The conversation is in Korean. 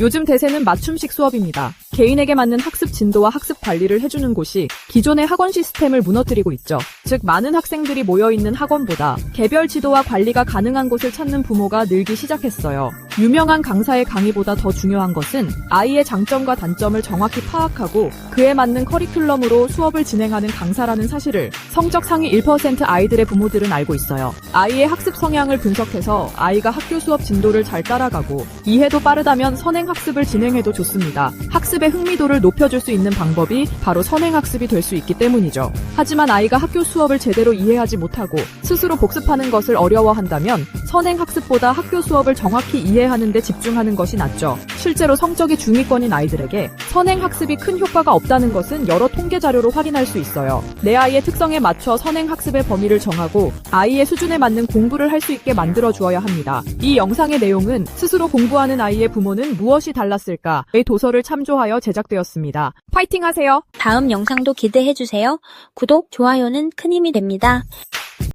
요즘 대세는 맞춤식 수업입니다. 개인에게 맞는 학습 진도와 학습 관리를 해주는 곳이 기존의 학원 시스템을 무너뜨리고 있죠. 즉, 많은 학생들이 모여있는 학원보다 개별 지도와 관리가 가능한 곳을 찾는 부모가 늘기 시작했어요. 유명한 강사의 강의보다 더 중요한 것은 아이의 장점과 단점을 정확히 파악하고 그에 맞는 커리큘럼으로 수업을 진행하는 강사라는 사실을 성적 상위 1% 아이들의 부모들은 알고 있어요. 아이의 학습 성향을 분석해서 아이가 학교 수업 진도를 잘 따라가고 이해도 빠르다면 선행학습을 진행해도 좋습니다. 학습의 흥미도를 높여줄 수 있는 방법이 바로 선행학습이 될 수 있기 때문이죠. 하지만 아이가 학교 수업을 제대로 이해하지 못하고 스스로 복습하는 것을 어려워한다면 선행학습보다 학교 수업을 정확히 이해 하는 데 집중하는 것이 낫죠. 실제로 성적이 중위권인 아이들에게 선행 학습이 큰 효과가 없다는 것은 여러 통계 자료로 확인할 수 있어요. 내 아이의 특성에 맞춰 선행 학습의 범위를 정하고 아이의 수준에 맞는 공부를 할 수 있게 만들어 주어야 합니다. 이 영상의 내용은 스스로 공부하는 아이의 부모는 무엇이 달랐을까의 도서를 참조하여 제작되었습니다. 파이팅 하세요! 다음 영상도 기대해 주세요. 구독, 좋아요는 큰 힘이 됩니다.